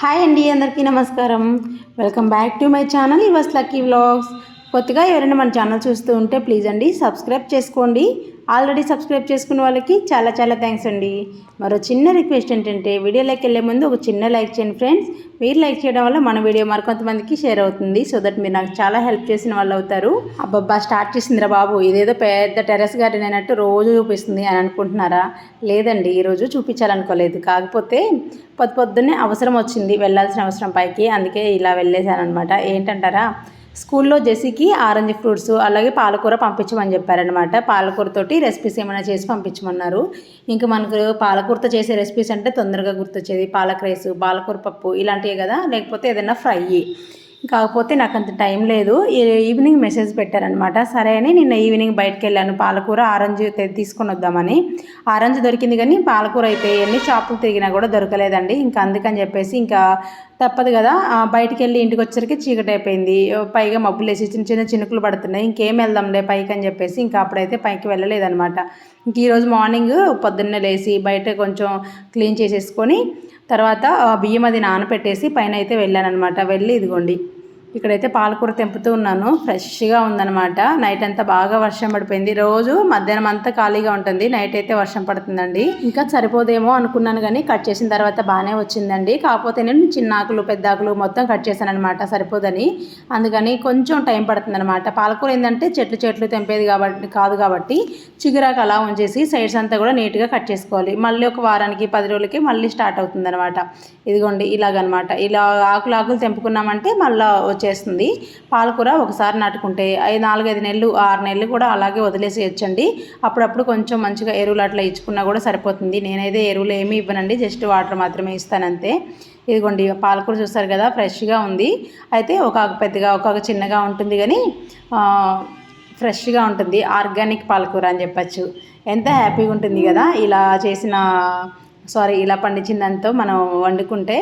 Hi అండి అందరికీ నమస్కారం. Welcome back to my channel Eva's lucky vlogs కొత్తగా ఎవరైనా మన ఛానల్ చూస్తూ ఉంటే ప్లీజ్ అండి సబ్స్క్రైబ్ చేసుకోండి. ఆల్రెడీ సబ్స్క్రైబ్ చేసుకున్న వాళ్ళకి చాలా చాలా థ్యాంక్స్ అండి. మరో చిన్న రిక్వెస్ట్ ఏంటంటే వీడియోలోకి వెళ్ళే ముందు ఒక చిన్న లైక్ చేయండి ఫ్రెండ్స్ మీరు లైక్ చేయడం వల్ల మన వీడియో మరికొంతమందికి షేర్ అవుతుంది. సో దట్ మీరు నాకు చాలా హెల్ప్ చేసిన వాళ్ళు అవుతారు. అబ్బబ్బా స్టార్ట్ చేసిందిరా బాబు. ఇదేదో పెద్ద టెర్రస్ గార్డెన్ అయినట్టు రోజు చూపిస్తుంది అని అనుకుంటున్నారా? లేదండి ఈరోజు చూపించాలనుకోలేదు. కాకపోతే పొద్దు పొద్దున్నే అవసరం వచ్చింది. వెళ్ళాల్సిన అవసరం పైకి. అందుకే ఇలా వెళ్ళేసాను అనమాట ఏంటంటారా? స్కూల్లో జెసికి ఆరెంజ్ ఫ్రూట్స్ అలాగే పాలకూర పంపించమని చెప్పారనమాట పాలకూరతోటి రెసిపీస్ ఏమైనా చేసి పంపించమన్నారు. ఇంకా మనకు పాలకూరతో చేసే రెసిపీస్ అంటే తొందరగా గుర్తొచ్చేది. పాలక్ రైస్ పాలకూర పప్పు ఇలాంటివి కదా? లేకపోతే ఏదైనా ఫ్రై కాకపోతే నాకు అంత టైం లేదు. ఈవినింగ్ మెసేజ్ పెట్టారనమాట సరే అని నిన్న ఈవినింగ్ బయటకు వెళ్ళాను పాలకూర ఆరెంజ్ తె- తీసుకొని వద్దామని ఆరెంజ్ దొరికింది కానీ పాలకూర అయితే ఎన్ని షాపులు తిరిగినా కూడా దొరకలేదండి. ఇంకా అందుకని చెప్పేసి ఇంకా తప్పదు కదా. ఆ, బయటికి వెళ్ళి ఇంటికి వచ్చరికి చీకటి అయిపోయింది. పైగా మబ్బులు వేసి చిన్న చిన్న చినుకులు పడుతున్నాయి. ఇంకేం వెళ్దాంలే పైకి అని చెప్పేసి ఇంకా అప్పుడైతే పైకి వెళ్ళలేదనమాట ఇంక ఈరోజు మార్నింగ్ పొద్దున్నే లేచి బయట కొంచెం క్లీన్ చేసేసుకొని తర్వాత బియ్యం అది నానపెట్టేసి పైన అయితే వెళ్ళాను అనమాట వెళ్ళి ఇదిగోండి. ఇక్కడైతే పాలకూర తెంపుతూ ఉన్నాను. ఫ్రెష్గా ఉందన్నమాట. నైట్ అంతా బాగా వర్షం పడిపోయింది. రోజు మధ్యాహ్నం అంతా ఖాళీగా ఉంటుంది. నైట్ అయితే వర్షం పడుతుందండి. ఇంకా సరిపోదేమో అనుకున్నాను కానీ కట్ చేసిన తర్వాత బాగానే వచ్చిందండి. కాకపోతే నేను చిన్న ఆకులు పెద్ద ఆకులు మొత్తం కట్ చేశాను అనమాట సరిపోదని. అందుకని కొంచెం టైం పడుతుంది అనమాట పాలకూర ఏంటంటే చెట్లు చెట్లు తెంపేది కాబట్టి కాదు కాబట్టి చిగురాకు అలా ఉంచేసి సైడ్స్ అంతా కూడా నీట్గా కట్ చేసుకోవాలి. మళ్ళీ ఒక వారానికి పది రోజులకి మళ్ళీ స్టార్ట్ అవుతుంది అనమాట ఇదిగోండి ఇలాగనమాట ఇలా ఆకులు ఆకులు తెంపుకున్నామంటే మళ్ళీ వచ్చే వచ్చేస్తుంది పాలకూర ఒకసారి నాటుకుంటే ఐదు నాలుగైదు నెలలు ఆరు నెలలు కూడా అలాగే వదిలేసేయచ్చండి. అప్పుడప్పుడు కొంచెం మంచిగా ఎరువులు అట్లా ఇచ్చుకున్నా కూడా సరిపోతుంది. నేనైతే ఎరువులు ఏమీ ఇవ్వనండి జస్ట్ వాటర్ మాత్రమే ఇస్తానంతే. ఇదిగోండి పాలకూర చూస్తారు కదా ఫ్రెష్గా ఉంది. అయితే ఒక ఆకు పెద్దగా ఒక ఆకు చిన్నగా ఉంటుంది కానీ ఫ్రెష్గా ఉంటుంది. ఆర్గానిక్ పాలకూర అని చెప్పచ్చు. ఎంత హ్యాపీగా ఉంటుంది కదా ఇలా చేసిన సారీ ఇలా పండించిందంతో మనం వండుకుంటే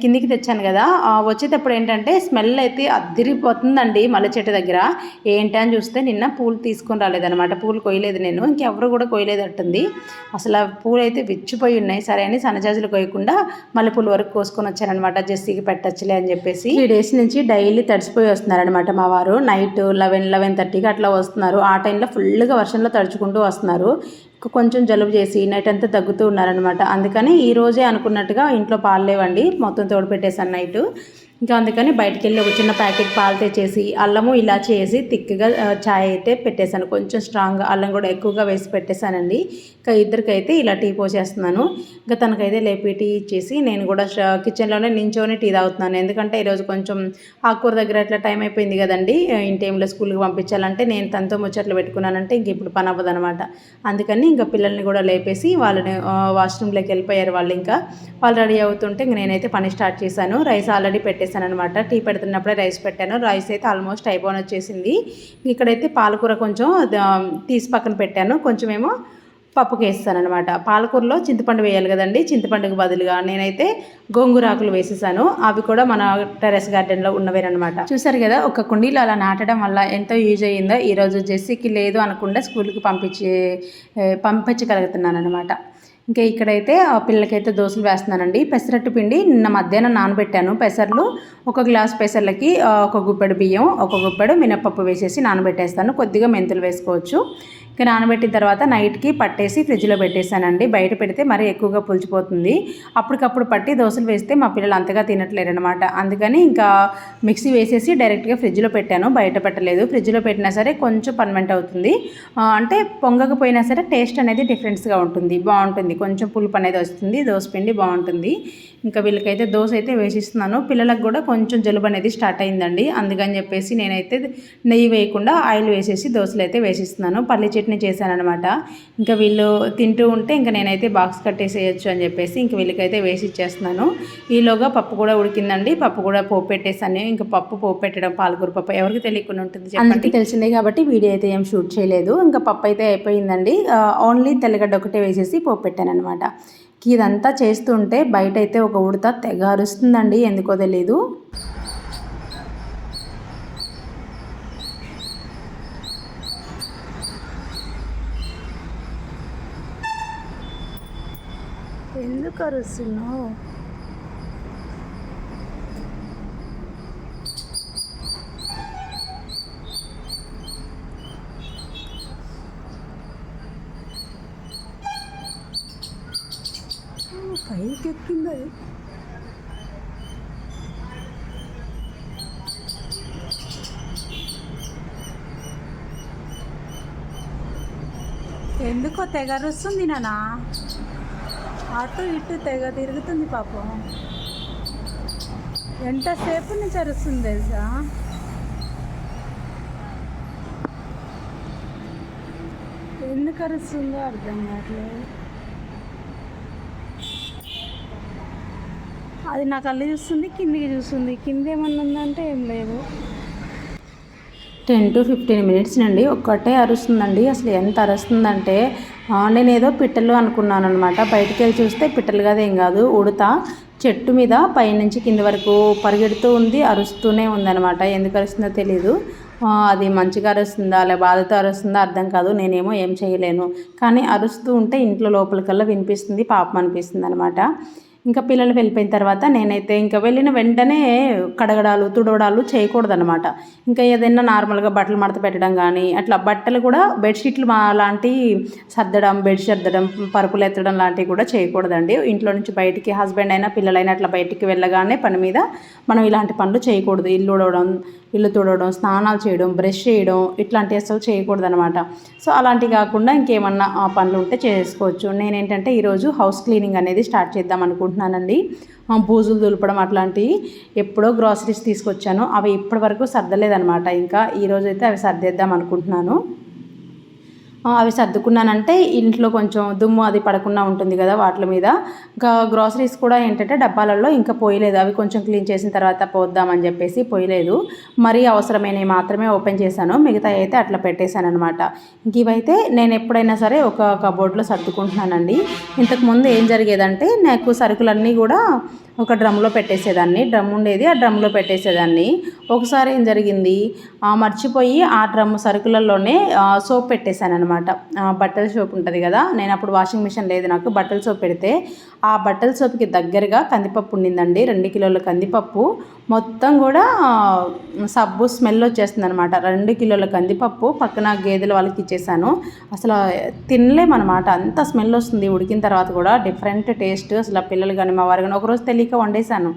కిందికి తెచ్చాను కదా వచ్చేటప్పుడు ఏంటంటే స్మెల్ అయితే అద్దిరిపోతుందండి మల్లె చెట్టు దగ్గర. ఏంటి అని చూస్తే నిన్న పూలు తీసుకొని రాలేదనమాట పూలు కొయ్యలేదు నేను ఇంకెవరు కూడా కొయ్యలేదట్టుంది. అసలు ఆ పూలు అయితే విచ్చిపోయి ఉన్నాయి. సరే అని సన్నజాజులు కొయ్యకుండా మల్లెపూలు వరకు కోసుకొని వచ్చారనమాట జెస్సీకి పెట్టచ్చులే అని చెప్పేసి. త్రీ డేస్ నుంచి డైలీ తడిసిపోయి వస్తున్నారనమాట మా వారు. నైట్ లెవెన్ లెవెన్ థర్టీకి అట్లా వస్తున్నారు. ఆ టైంలో ఫుల్గా వర్షంలో తడుచుకుంటూ వస్తున్నారు. కొంచెం జలుబు చేసి నైట్ అంతా తగ్గుతూ ఉన్నారనమాట అందుకని ఈ రోజే అనుకున్నట్టుగా ఇంట్లో పాలు లేవండి. మొత్తం తోడు పెట్టేశాను నైట్. ఇంకా అందుకని బయటికి వెళ్ళి ఒక చిన్న ప్యాకెట్ పాలు తెచ్చేసి అల్లము ఇలా చేసి తిక్కగా ఛాయ్ చాయ్ అయితే పెట్టేశాను. కొంచెం స్ట్రాంగ్గా అల్లం కూడా ఎక్కువగా వేసి పెట్టేశానండి. ఇంకా ఇద్దరికైతే ఇలా టీ పోసేస్తున్నాను. ఇంకా తనకైతే లేపి టీ ఇచ్చేసి నేను కూడా కిచెన్లోనే నించొని టీ తాగుతున్నాను. ఎందుకంటే ఈరోజు కొంచెం ఆకుకూర దగ్గర అట్లా టైం అయిపోయింది కదండి. ఇన్ టైంలో స్కూల్కి పంపించాలంటే నేను తనతో ముచ్చట్లు పెట్టుకున్నానంటే ఇంక ఇప్పుడు పని అవ్వదు అనమాట అందుకని ఇంకా పిల్లల్ని కూడా లేపేసి వాళ్ళని వాష్రూమ్లోకి వెళ్ళిపోయారు వాళ్ళు ఇంకా. వాళ్ళు రెడీ అవుతుంటే ఇంక నేనైతే పని స్టార్ట్ చేశాను. రైస్ ఆల్రెడీ పెట్టేశాను అనమాట టీ పెడుతున్నప్పుడే రైస్ పెట్టాను. రైస్ అయితే ఆల్మోస్ట్ అయిపోని వచ్చేసింది. ఇక్కడైతే పాలకూర కొంచెం తీసి పక్కన పెట్టాను. కొంచెం ఏమో పప్పుకి వేస్తాను అనమాట పాలకూరలో చింతపండు వేయాలి కదండి. చింతపండుకు బదులుగా నేనైతే గోంగూర ఆకులు వేసేసాను. అవి కూడా మన టెరెస్ గార్డెన్లో ఉన్నవేనమాట చూసారు కదా ఒక కుండీలో అలా నాటడం వల్ల ఎంతో యూజ్ అయ్యిందో ఈరోజు జెస్సీకి లేదు అనకుండా స్కూల్కి పంపించి పంపించగలుగుతున్నాను అనమాట ఇంకా ఇక్కడైతే ఆ పిల్లలకైతే దోశలు వేస్తున్నానండి. పెసరట్టు పిండి నిన్న మధ్యాహ్నం నానబెట్టాను. పెసర్లు ఒక గ్లాస్ పెసర్లకి ఒక గుప్పెడు బియ్యం ఒక గుప్పెడు మినప్పప్పు వేసేసి నానబెట్టేస్తాను. కొద్దిగా మెంతులు వేసుకోవచ్చు. ఇంకా నానబెట్టిన తర్వాత నైట్కి పట్టేసి ఫ్రిడ్జ్లో పెట్టేశానండి. బయట పెడితే మరీ ఎక్కువగా పులిచిపోతుంది. అప్పటికప్పుడు పట్టి దోశలు వేస్తే మా పిల్లలు అంతగా తినట్లేరు అనమాట అందుకని ఇంకా మిక్సీ వేసేసి డైరెక్ట్గా ఫ్రిడ్జ్లో పెట్టాను. బయట పెట్టలేదు. ఫ్రిడ్జ్లో పెట్టినా సరే కొంచెం పర్మనెంట్ అవుతుంది. అంటే పొంగకపోయినా సరే టేస్ట్ అనేది డిఫరెన్స్గా ఉంటుంది. బాగుంటుంది. కొంచెం పులుపు అనేది వస్తుంది. దోశ పిండి బాగుంటుంది. ఇంకా వీళ్ళకైతే దోశ అయితే వేసిస్తున్నాను. పిల్లలకు కూడా కొంచెం జలుబు అనేది స్టార్ట్ అయిందండి. అందుకని చెప్పేసి నేనైతే నెయ్యి వేయకుండా ఆయిల్ వేసేసి దోశలు అయితే వేసిస్తున్నాను. పల్లి చట్నీ చేశానమాట ఇంకా వీళ్ళు తింటూ ఉంటే ఇంకా నేనైతే బాక్స్ కట్టేసేయచ్చు అని చెప్పేసి ఇంక వీళ్ళకైతే వేసి ఇచ్చేస్తున్నాను ఈలోగా పప్పు కూడా ఉడికిందండి. పప్పు కూడా పోపు పెట్టేసాను ఇంకా పప్పు పోపు పెట్టడం పాలకూర పప్పు ఎవరికి తెలియకుండా ఉంటుంది అందరికీ తెలిసిందే కాబట్టి వీడియో అయితే ఏం షూట్ చేయలేదు. ఇంకా పప్పు అయితే అయిపోయిందండి. ఓన్లీ తెల్లగడ్డ ఒకటే వేసేసి పోపు పెట్టాను అనమాట ఇదంతా చేస్తుంటే బయట అయితే ఒక ఉడత తెగ అరుస్తుందండి. ఎందుకో తెలీదు. ఎందుకు అరుస్తున్నావు? పైకి ఎక్కిందా ఎందుకో తెగరుస్తుంది నానా? అటు ఇటు తెగ తిరుగుతుంది పాపం. ఎంతసేపు నుంచి అరుస్తుంది తెలుసా? ఎందుకు అరుస్తుందో అర్థం కావట్లేదు. అది నా కళ్ళు చూస్తుంది కిందికి చూస్తుంది. కింద ఏమన్నా ఉందంటే ఏం లేదు. టెన్ టు ఫిఫ్టీన్ మినిట్స్ నుండి. ఒక్కటే అరుస్తుందండి. అసలు ఎంత అరుస్తుందంటే నేను ఏదో పిట్టలు అనుకున్నాను అనమాట బయటికి వెళ్ళి చూస్తే పిట్టలు కాదు ఏం కాదు. ఉడత చెట్టు మీద పైనుంచి కింద వరకు పరిగెడుతూ ఉంది అరుస్తూనే ఉందన్నమాట. ఎందుకు అరుస్తుందో తెలియదు అది మంచిగా అరుస్తుందా లేదా బాధతో అరుస్తుందా అర్థం కాదు. నేనేమో ఏం చేయలేను. కానీ అరుస్తూ ఉంటే ఇంట్లో లోపలికల్లా వినిపిస్తుంది పాపం అనిపిస్తుంది అనమాట ఇంకా పిల్లలు వెళ్ళిపోయిన తర్వాత నేనైతే ఇంకా వెళ్ళిన వెంటనే కడగడాలు తుడవడాలు చేయకూడదనమాట ఇంకా ఏదైనా నార్మల్గా బట్టలు మడత పెట్టడం కానీ అట్లా బట్టలు కూడా బెడ్షీట్లు మా లాంటి సర్దడం బెడ్ సర్దడం పరుపులు ఎత్తడం లాంటివి కూడా చేయకూడదండి. ఇంట్లో నుంచి బయటికి హస్బెండ్ అయినా పిల్లలైనా అట్లా బయటికి వెళ్ళగానే పని మీద మనం ఇలాంటి పనులు చేయకూడదు. ఇల్లు ఉడవడం ఇల్లు తుడవడం స్నానాలు చేయడం బ్రష్ చేయడం ఇట్లాంటివి అసలు చేయకూడదు అనమాట సో అలాంటివి కాకుండా ఇంకేమన్నా పనులు ఉంటే చేసుకోవచ్చు. నేనేంటంటే ఈరోజు హౌస్ క్లీనింగ్ అనేది స్టార్ట్ చేద్దాం అనుకుంటున్నానండి. బూజులు దులపడం అట్లాంటివి ఎప్పుడో గ్రాసరీస్ తీసుకొచ్చాను. అవి ఇప్పటి వరకు సర్దలేదనమాట ఇంకా ఈరోజు అయితే అవి సర్దేద్దాం అనుకుంటున్నాను. అవి సర్దుకున్నానంటే ఇంట్లో కొంచెం దుమ్ము అది పడకుండా ఉంటుంది కదా వాటి మీద. ఇంకా గ్రాసరీస్ కూడా ఏంటంటే డబ్బాలలో ఇంకా పోయలేదు. అవి కొంచెం క్లీన్ చేసిన తర్వాత పోద్దామని చెప్పేసి పోయలేదు. మరీ అవసరమైనవి మాత్రమే ఓపెన్ చేశాను. మిగతా అయితే అట్లా పెట్టేశాను అనమాట ఇంక ఇవైతే నేను ఎప్పుడైనా సరే ఒక కబోర్డ్లో సర్దుకుంటున్నానండి. ఇంతకుముందు ఏం జరిగేదంటే నాకు సరుకులన్నీ కూడా ఒక డ్రమ్లో పెట్టేసేదాన్ని. డ్రమ్ ఉండేది ఆ డ్రమ్లో పెట్టేసేదాన్ని. ఒకసారి ఏం జరిగింది? మర్చిపోయి ఆ డ్రమ్ సరుకులలోనే సోప్ పెట్టేశానమాట బట్టల సోప్ ఉంటుంది కదా నేను అప్పుడు వాషింగ్ మిషన్ లేదు నాకు బట్టల సోప్ పెడితే ఆ బట్టల సోప్కి దగ్గరగా కందిపప్పు ఉండిందండి. రెండు కిలోల కందిపప్పు. మొత్తం కూడా సబ్బు స్మెల్ వచ్చేస్తుంది అనమాట రెండు కిలోల కందిపప్పు పక్కన గేదెల వాళ్ళకి ఇచ్చేసాను. అసలు తినలేమన్నమాట. అంత స్మెల్ వస్తుంది. ఉడికిన తర్వాత కూడా డిఫరెంట్ టేస్ట్. అసలు పిల్లలు కానీ మా వారు కానీ ఒకరోజు తెలియక వండేసాను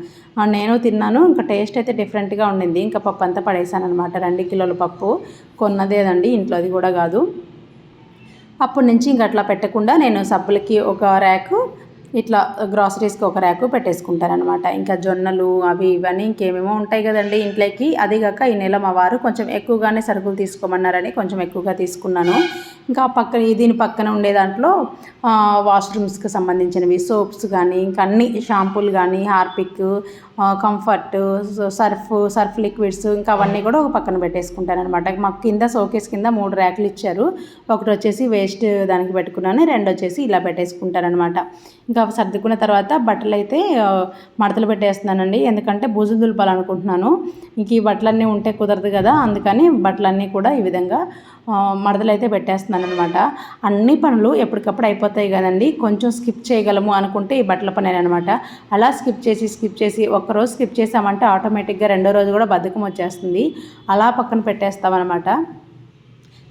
నేను తిన్నాను. ఇంకా టేస్ట్ అయితే డిఫరెంట్గా ఉండింది. ఇంకా పప్పు అంతా పడేసాను అనమాట రెండు కిలోల పప్పు. కొన్నదేదండి ఇంట్లో అది కూడా కాదు. అప్పటి నుంచి ఇంక అట్లా పెట్టకుండా నేను సబ్బులకి ఒక ర్యాకు ఇట్లా గ్రాసరీస్కి ఒక ర్యాకు పెట్టేసుకుంటారనమాట ఇంకా జొన్నలు అవి ఇవన్నీ ఇంకేమేమో ఉంటాయి కదండి ఇంట్లోకి. అది కాక ఈ నెల మా వారు కొంచెం ఎక్కువగానే సరుకులు తీసుకోమన్నారని కొంచెం ఎక్కువగా తీసుకున్నాను. ఇంకా పక్కన దీని పక్కన ఉండే దాంట్లో వాష్రూమ్స్కి సంబంధించినవి సోప్స్ కానీ ఇంకా అన్ని షాంపూలు కానీ Harpic comfort surf surf liquids ఇంకా అవన్నీ కూడా ఒక పక్కన పెట్టేసుకుంటాను అనమాట మాకు కింద షోకేస్ కింద మూడు ర్యాకులు ఇచ్చారు. ఒకటి వచ్చేసి వేస్ట్ దానికి పెట్టుకున్నాను రెండు వచ్చేసి ఇలా పెట్టేసుకుంటాను అనమాట ఇంకా ఇంకా సర్దుకున్న తర్వాత బట్టలు అయితే మడతలు పెట్టేస్తున్నానండి. ఎందుకంటే బూజులు దులపాలనుకుంటున్నాను. ఇంక ఈ బట్టలన్నీ ఉంటే కుదరదు కదా అందుకని బట్టలన్నీ కూడా ఈ విధంగా మడతలు అయితే పెట్టేస్తున్నాను అనమాట అన్ని పనులు ఎప్పటికప్పుడు అయిపోతాయి కదండి. కొంచెం స్కిప్ చేయగలము అనుకుంటే ఈ బట్టల పని అనమాట అలా స్కిప్ చేసి స్కిప్ చేసి ఒక్కరోజు స్కిప్ చేసామంటే ఆటోమేటిక్గా రెండో రోజు కూడా బద్ధకం వచ్చేస్తుంది. అలా పక్కన పెట్టేస్తామన్నమాట.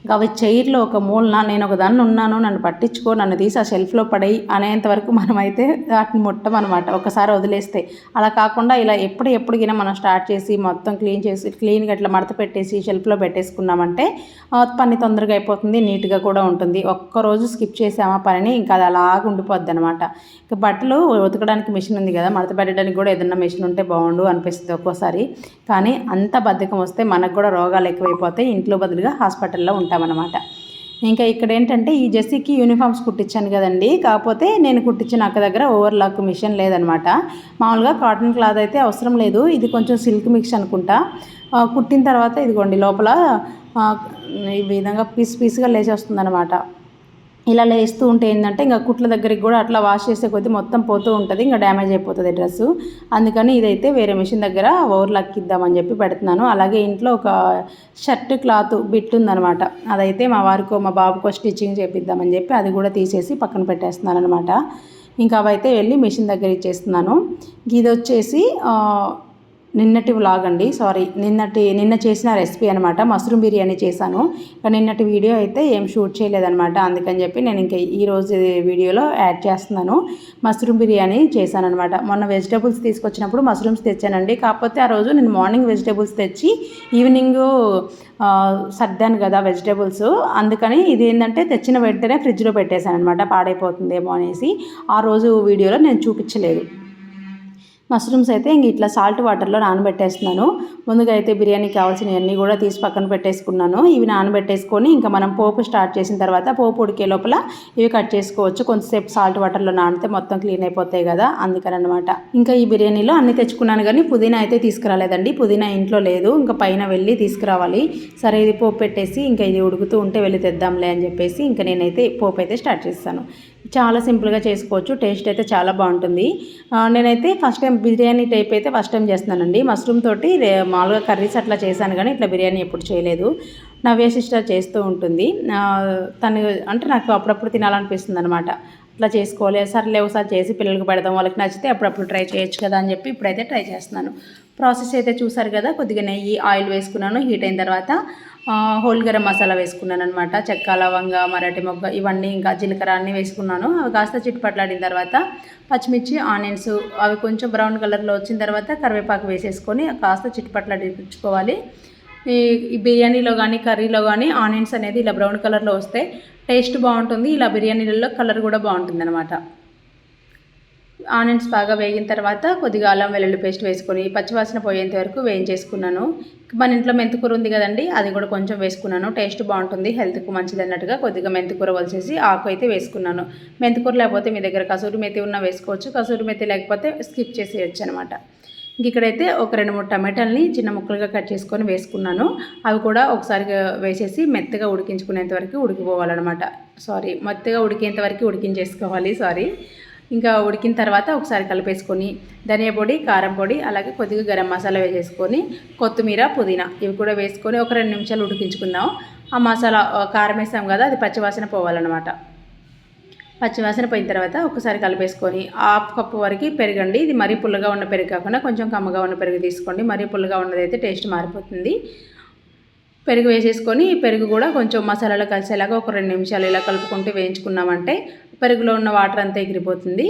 ఇంకా అవి చైర్లో ఒక మూలన నేను ఒక దాన్ని ఉన్నాను నన్ను పట్టించుకో నన్ను తీసి ఆ షెల్ఫ్లో పడేయి అనేంత వరకు మనమైతే వాటిని ముట్టమనమాట ఒకసారి వదిలేస్తే. అలా కాకుండా ఇలా ఎప్పుడు ఎప్పుడుగినా మనం స్టార్ట్ చేసి మొత్తం క్లీన్ చేసి క్లీన్గా ఇట్లా మడత పెట్టేసి షెల్ఫ్లో పెట్టేసుకున్నామంటే ఆ, పని తొందరగా అయిపోతుంది నీట్గా కూడా ఉంటుంది. ఒక్కరోజు స్కిప్ చేసామా పనిని ఇంకా అది అలాగ ఉండిపోద్ది అనమాట ఇంకా బట్టలు ఉతకడానికి మిషన్ ఉంది కదా మడత పెట్టడానికి కూడా ఏదైనా మిషన్ ఉంటే బాగుండు అనిపిస్తుంది ఒక్కోసారి. కానీ అంత బద్ధకం వస్తే మనకు కూడా రోగాలు ఎక్కువైపోతాయి. ఇంట్లో బదులుగా హాస్పిటల్లో ఉంటుంది ఉంటామన్నమాట ఇంకా ఇక్కడ ఏంటంటే ఈ జెస్సీకి యూనిఫామ్స్ కుట్టించాను కదండి. కాకపోతే నేను కుట్టించిన అక్క దగ్గర ఓవర్లాక్ మిషన్ లేదనమాట మామూలుగా కాటన్ క్లాత్ అయితే అవసరం లేదు. ఇది కొంచెం సిల్క్ మిక్స్ అనుకుంటా. కుట్టిన తర్వాత ఇదిగోండి లోపల ఈ విధంగా పీస్ పీస్గా లేచేస్తుంది అనమాట ఇలా లేస్తూ ఉంటే ఏంటంటే ఇంకా కుట్ల దగ్గరికి కూడా అట్లా వాష్ చేసే కొద్దీ మొత్తం పోతూ ఉంటుంది ఇంకా డ్యామేజ్ అయిపోతుంది డ్రెస్సు. అందుకని ఇదైతే వేరే మిషన్ దగ్గర ఓవర్లాక్ చెప్పి పెడుతున్నాను. అలాగే ఇంట్లో ఒక షర్ట్ క్లాత్ బిట్ ఉందనమాట అదైతే మా వారికో మా బాబుకో స్టిచ్చింగ్ చేపిద్దామని చెప్పి అది కూడా తీసేసి పక్కన పెట్టేస్తున్నాను అనమాట ఇంకా అవైతే వెళ్ళి మిషన్ దగ్గర ఇచ్చేస్తున్నాను. ఇది వచ్చేసి నిన్నటి వ్లాగ్ అండి. సారీ నిన్నటి నిన్న చేసిన రెసిపీ అనమాట మష్రూమ్ బిర్యానీ చేశాను. కానీ నిన్నటి వీడియో అయితే ఏం షూట్ చేయలేదనమాట అందుకని చెప్పి నేను ఇంకా ఈరోజు వీడియోలో యాడ్ చేస్తున్నాను. మష్రూమ్ బిర్యానీ చేశానమాట మొన్న వెజిటేబుల్స్ తీసుకొచ్చినప్పుడు మష్రూమ్స్ తెచ్చానండి. కాకపోతే ఆ రోజు నేను మార్నింగ్ వెజిటేబుల్స్ తెచ్చి ఈవినింగ్ సర్దాను కదా వెజిటేబుల్స్ అందుకని ఇది ఏంటంటే తెచ్చిన వెంటనే ఫ్రిడ్జ్లో పెట్టేశాను అనమాట పాడైపోతుందేమో అనేసి ఆ రోజు వీడియోలో నేను చూపించలేదు. మష్రూమ్స్ అయితే ఇంక ఇట్లా సాల్ట్ వాటర్లో నానబెట్టేస్తున్నాను. ముందుగా అయితే బిర్యానీకి కావాల్సినవన్నీ కూడా తీసి పక్కన పెట్టేసుకున్నాను. ఇవి నానబెట్టేసుకొని ఇంకా మనం పోపు స్టార్ట్ చేసిన తర్వాత పోపు ఉడికే లోపల ఇవి కట్ చేసుకోవచ్చు. కొంతసేపు సాల్ట్ వాటర్లో నానితే మొత్తం క్లీన్ అయిపోతాయి కదా అందుకని అనమాట ఇంకా ఈ బిర్యానీలో అన్ని తెచ్చుకున్నాను కానీ పుదీనా అయితే తీసుకురాలేదండి. పుదీనా ఇంట్లో లేదు ఇంకా పైన వెళ్ళి తీసుకురావాలి. సరే ఇది పోపు పెట్టేసి ఇంకా ఇది ఉడుకుతూ ఉంటే వెళ్ళి తెద్దాంలే అని చెప్పేసి ఇంకా నేనైతే పోపు అయితే స్టార్ట్ చేస్తాను. చాలా సింపుల్గా చేసుకోవచ్చు. టేస్ట్ అయితే చాలా బాగుంటుంది. నేనైతే ఫస్ట్ టైం బిర్యానీ టైప్ అయితే ఫస్ట్ టైం చేస్తున్నానండి. మష్రూమ్ తోటి మామూలుగా కర్రీస్ అట్లా చేశాను కానీ ఇట్లా బిర్యానీ ఎప్పుడు చేయలేదు. నవ్య సిస్టర్ చేస్తూ ఉంటుంది. తను అంటే నాకు అప్పుడప్పుడు తినాలనిపిస్తుంది అనమాట అట్లా చేసుకోవాలి. సర్లే ఒకసారి చేసి పిల్లలకు పెడదాం. వాళ్ళకి నచ్చితే అప్పుడప్పుడు ట్రై చేయొచ్చు కదా అని చెప్పి ఇప్పుడైతే ట్రై చేస్తున్నాను. ప్రాసెస్ అయితే చూసారు కదా కొద్దిగా నెయ్యి ఆయిల్ వేసుకున్నాను. హీట్ అయిన తర్వాత హోల్ గరం మసాలా వేసుకున్నాను అనమాట చెక్క లవంగ మరాఠీ మొగ్గ ఇవన్నీ ఇంకా జీలకర్ర అన్నీ వేసుకున్నాను. అవి కాస్త చిట్టుపట్లాడిన తర్వాత పచ్చిమిర్చి ఆనియన్స్ అవి కొంచెం బ్రౌన్ కలర్లో వచ్చిన తర్వాత కరివేపాకు వేసేసుకొని కాస్త చిట్టుపట్లాడించుకోవాలి ఈ బిర్యానీలో కానీ కర్రీలో కానీ ఆనియన్స్ అనేది ఇలా బ్రౌన్ కలర్లో వస్తే టేస్ట్ బాగుంటుంది. ఇలా బిర్యానీలలో కలర్ కూడా బాగుంటుంది అనమాట ఆనియన్స్ బాగా వేగిన తర్వాత కొద్దిగా అల్లం వెల్లుల్లి పేస్ట్ వేసుకొని పచ్చివాసన పోయేంత వరకు వేయించేసుకున్నాను. మన ఇంట్లో మెంతికూర ఉంది కదండి అది కూడా కొంచెం వేసుకున్నాను. టేస్ట్ బాగుంటుంది హెల్త్కు మంచిది అన్నట్టుగా కొద్దిగా మెంతికూర వలిసేసి ఆకు అయితే వేసుకున్నాను. మెంతికూర లేకపోతే మీ దగ్గర కసూరి మెతి ఉన్నా వేసుకోవచ్చు కసూరి మెతి లేకపోతే స్కిప్ చేసేయచ్చు అనమాట ఇక్కడైతే ఒక రెండు మూడు టమాటాలని చిన్న ముక్కలుగా కట్ చేసుకొని వేసుకున్నాను. అవి కూడా ఒకసారి వేసేసి మెత్తగా ఉడికించుకునేంత వరకు ఉడికిపోవాలన్నమాట. సారీ మెత్తగా ఉడికేంత వరకు ఉడికించేసుకోవాలి సారీ. ఇంకా ఉడికిన తర్వాత ఒకసారి కలిపేసుకొని ధనియా పొడి కారం పొడి అలాగే కొద్దిగా గరం మసాలా వేసేసుకొని కొత్తిమీర పుదీనా ఇవి కూడా వేసుకొని ఒక రెండు నిమిషాలు ఉడికించుకుందాం. ఆ మసాలా కారం వేసాం కదా అది పచ్చివాసన పోవాలన్నమాట. పచ్చివాసన పోయిన తర్వాత ఒకసారి కలిపేసుకొని హాఫ్ కప్పు వరకు పెరగండి. ఇది మరీ పుల్లగా ఉన్న పెరుగు కాకుండా కొంచెం కమ్మగా ఉన్న పెరుగు తీసుకోండి. మరీ పుల్లగా ఉన్నదైతే టేస్ట్ మారిపోతుంది. పెరుగు వేసేసుకొని పెరుగు కూడా కొంచెం మసాలాలో కలిసేలాగా ఒక రెండు నిమిషాలు ఇలా కలుపుకుంటూ వేయించుకున్నామంటే పెరుగులో ఉన్న వాటర్ అంతా ఎగిరిపోతుంది.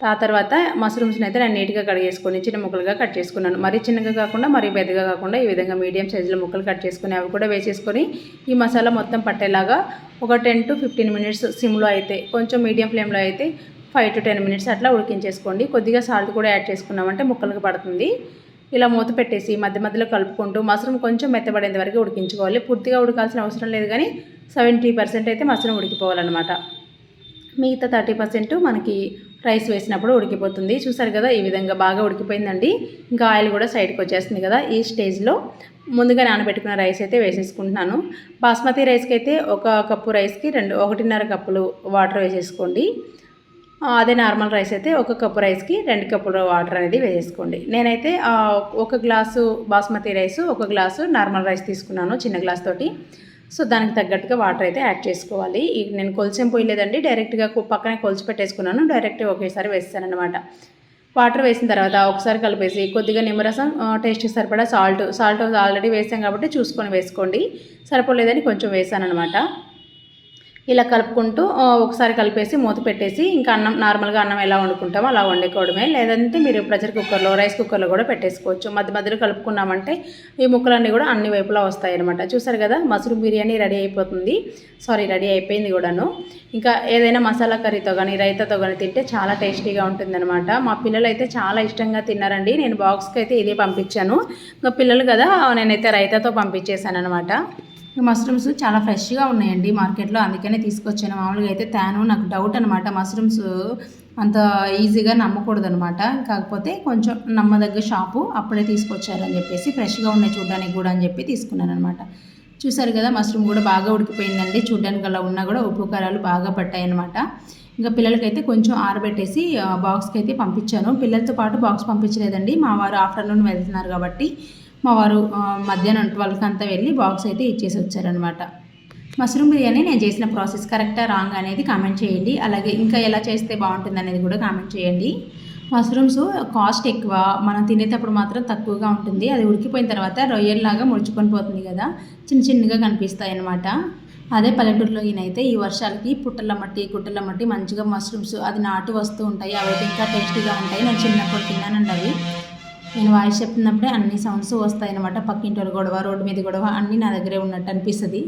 ఆ తర్వాత మష్రూమ్స్ని అయితే నేను నీట్గా కడిగేసుకొని చిన్న ముక్కలుగా కట్ చేసుకున్నాను. మరీ చిన్నగా కాకుండా మరీ పెద్దగా కాకుండా ఈ విధంగా మీడియం సైజులో ముక్కలు కట్ చేసుకుని అవి కూడా వేసేసుకొని ఈ మసాలా మొత్తం పట్టేలాగా ఒక టెన్ టు ఫిఫ్టీన్ మినిట్స్ సిమ్లో అయితే కొంచెం మీడియం ఫ్లేమ్లో అయితే ఫైవ్ టు టెన్ మినిట్స్ అట్లా ఉడికించేసుకోండి. కొద్దిగా సాల్ట్ కూడా యాడ్ చేసుకున్నామంటే ముక్కలకు పడుతుంది. ఇలా మూత పెట్టేసి మధ్య మధ్యలో కలుపుకుంటూ మసరం కొంచెం మెత్తబడేంత వరకు ఉడికించుకోవాలి. పూర్తిగా ఉడకాల్సిన అవసరం లేదు కానీ సెవెంటీ పర్సెంట్ అయితే మసరం ఉడికిపోవాలన్నమాట. మిగతా థర్టీ పర్సెంట్ మనకి రైస్ వేసినప్పుడు ఉడికిపోతుంది. చూసారు కదా ఈ విధంగా బాగా ఉడికిపోయిందండి. ఇంకా ఆయిల్ కూడా సైడ్కి వచ్చేస్తుంది కదా ఈ స్టేజ్లో ముందుగా నానబెట్టుకున్న రైస్ అయితే వేసేసుకుంటున్నాను. బాస్మతి రైస్కి అయితే ఒక కప్పు రైస్కి రెండు ఒకటిన్నర కప్పులు వాటర్ వేసేసుకోండి. అదే నార్మల్ రైస్ అయితే ఒక కప్పు రైస్కి రెండు కప్పుల వాటర్ అనేది వేసేసుకోండి. నేనైతే ఒక గ్లాసు బాస్మతి రైస్ ఒక గ్లాసు నార్మల్ రైస్ తీసుకున్నాను చిన్న గ్లాస్ తోటి. సో దానికి తగ్గట్టుగా వాటర్ అయితే యాడ్ చేసుకోవాలి. నేను కొలిసేం పోయలేదండి డైరెక్ట్గా పక్కనే కొలిచి పెట్టేసుకున్నాను డైరెక్ట్ ఒకేసారి వేస్తాను అనమాట వాటర్ వేసిన తర్వాత ఒకసారి కలిపేసి కొద్దిగా నిమ్మరసం టేస్ట్కి సరిపడా సాల్ట్ సాల్ట్ ఆల్రెడీ వేసాం కాబట్టి చూసుకొని వేసుకోండి. సరిపోలేదని కొంచెం వేసాను అనమాట ఇలా కలుపుకుంటూ ఒకసారి కలిపేసి మూత పెట్టేసి ఇంకా అన్నం నార్మల్గా అన్నం ఎలా వండుకుంటామో అలా వండుకోవడమే. లేదంటే మీరు ప్రెషర్ కుక్కర్లో రైస్ కుక్కర్లో కూడా పెట్టేసుకోవచ్చు. మధ్య మధ్యలో కలుపుకున్నామంటే ఈ ముక్కలన్నీ కూడా అన్ని వైపులా వస్తాయి అనమాట చూసారు కదా మసూరు బిర్యానీ రెడీ అయిపోతుంది. సారీ రెడీ అయిపోయింది కూడాను. ఇంకా ఏదైనా మసాలా కర్రీతో కానీ రైతాతో కానీ తింటే చాలా టేస్టీగా ఉంటుందన్నమాట. మా పిల్లలు అయితే చాలా ఇష్టంగా తిన్నారండి. నేను బాక్స్కి అయితే ఇదే పంపించాను. ఇంకా పిల్లలు కదా నేనైతే రైతాతో పంపించేశాను అనమాట మష్రూమ్స్ చాలా ఫ్రెష్గా ఉన్నాయండి మార్కెట్లో. అందుకనే తీసుకొచ్చాను. మామూలుగా అయితే తాను నాకు డౌట్ అనమాట మష్రూమ్స్ అంత ఈజీగా నమ్మకూడదు అనమాట కాకపోతే కొంచెం నమ్మదగ్గ షాపు అప్పుడే తీసుకొచ్చారని చెప్పేసి ఫ్రెష్గా ఉన్నాయి చూడడానికి కూడా అని చెప్పి తీసుకున్నాను అనమాట చూసారు కదా మష్రూమ్ కూడా బాగా ఉడికిపోయిందండి. చూడడానికి అలా ఉన్నా కూడా ఉప్పు కారాలు బాగా పట్టాయి అనమాట ఇంకా పిల్లలకైతే కొంచెం ఆరబెట్టేసి బాక్స్కి అయితే పంపించాను. పిల్లలతో పాటు బాక్స్ పంపించలేదండి. మా వారు ఆఫ్టర్నూన్ వెళ్తున్నారు కాబట్టి మా వారు మధ్యాహ్నం ట్వెల్వ్కి అంతా వెళ్ళి బాక్స్ అయితే ఇచ్చేసి వచ్చారనమాట మష్రూమ్ బిర్యానీ నేను చేసిన ప్రాసెస్ కరెక్టా రాంగ్ అనేది కామెంట్ చేయండి. అలాగే ఇంకా ఎలా చేస్తే బాగుంటుంది అనేది కూడా కామెంట్ చేయండి. మష్రూమ్స్ కాస్ట్ ఎక్కువ మనం తినేటప్పుడు మాత్రం తక్కువగా ఉంటుంది. అది ఉడికిపోయిన తర్వాత రొయ్యల్లాగా ముడుచుకొని పోతుంది కదా చిన్న చిన్నగా కనిపిస్తాయి అన్నమాట అదే పల్లెటూరులో ఈయనైతే ఈ వర్షాలకి పుట్టల మట్టి గుట్టల మట్టి మంచిగా మష్రూమ్స్ అది నాటు వస్తూ ఉంటాయి. అవి ఇంకా టేస్టీగా ఉంటాయి. నేను చిన్నప్పుడు తిన్నానండి అవి. నేను వాయిస్ చెప్తున్నప్పుడే అన్ని సౌండ్స్ వస్తాయనమాట పక్కింటి వాళ్ళ గొడవ రోడ్డు మీద గొడవ అన్నీ నా దగ్గరే ఉన్నట్టు అనిపిస్తుంది.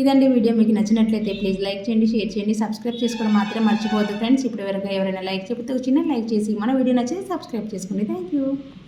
ఇదండి వీడియో. మీకు నచ్చినట్లయితే ప్లీజ్ లైక్ చేయండి షేర్ చేయండి సబ్స్క్రైబ్ చేసుకోవడం మాత్రం మర్చిపోవద్దు ఫ్రెండ్స్ ఇప్పుడు వరకు ఎవరైనా లైక్ చెప్తే చిన్న లైక్ చేసి మన వీడియో నచ్చితే సబ్స్క్రైబ్ చేసుకోండి థ్యాంక్ యూ